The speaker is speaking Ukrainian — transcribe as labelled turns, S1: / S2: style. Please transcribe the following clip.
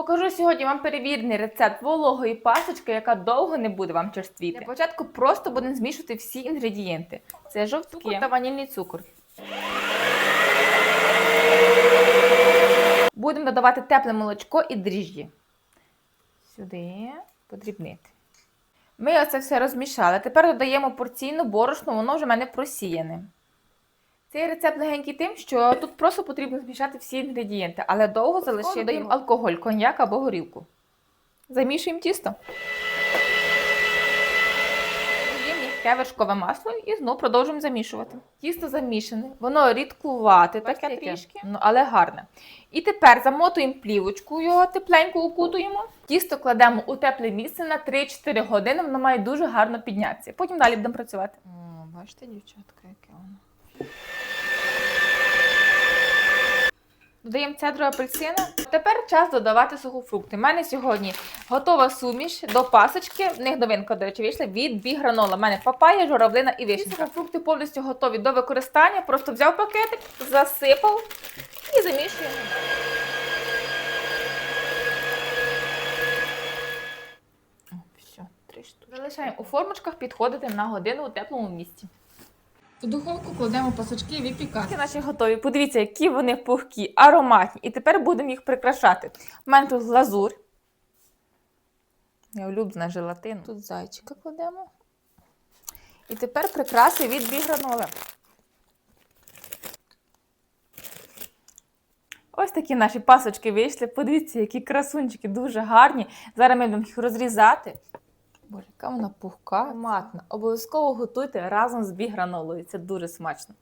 S1: Покажу сьогодні вам перевірений рецепт вологої пасочки, яка довго не буде вам черствіти. Для початку просто будемо змішувати всі інгредієнти. Це жовтки та ванільний цукор. Будемо додавати тепле молочко і дріжджі. Сюди подрібнити. Ми оце все розмішали. Тепер додаємо порційну борошно, воно вже в мене просіяне. Цей рецепт легенький тим, що тут просто потрібно змішати всі інгредієнти, але довго залишаємо додаємо алкоголь, коньяк або горілку. Замішуємо тісто. Додаємо м'яке вершкове масло і знову продовжуємо замішувати. Тісто замішане, воно рідкувате, таке трішки, ну, але гарне. І тепер замотуємо плівочку, його тепленько укутуємо. Тісто кладемо у тепле місце на 3-4 години, воно має дуже гарно піднятися. Потім далі будемо працювати. О, бачите, дівчатка, яке воно. Додаємо цедру апельсина. Тепер час додавати сухофрукти. У мене сьогодні готова суміш до пасочки. В них новинка, до речі, вийшла від бігранола. У мене папая, журавлина і вишенька. Сухофрукти повністю готові до використання. Просто взяв пакетик, засипав і замішуємо. Залишаємо у формочках підходити на годину у теплому місці. У духовку кладемо пасочки і випікати. Наші готові. Подивіться, які вони пухкі, ароматні. І тепер будемо їх прикрашати. У мене тут глазурь. Я улюблена желатин. Тут зайчика кладемо. І тепер прикраси від біграноли. Ось такі наші пасочки вийшли. Подивіться, які красунчики, дуже гарні. Зараз ми будемо їх розрізати. Боже, яка вона пухка, Матна. Обов'язково готуйте разом з бігранолою. Це дуже смачно.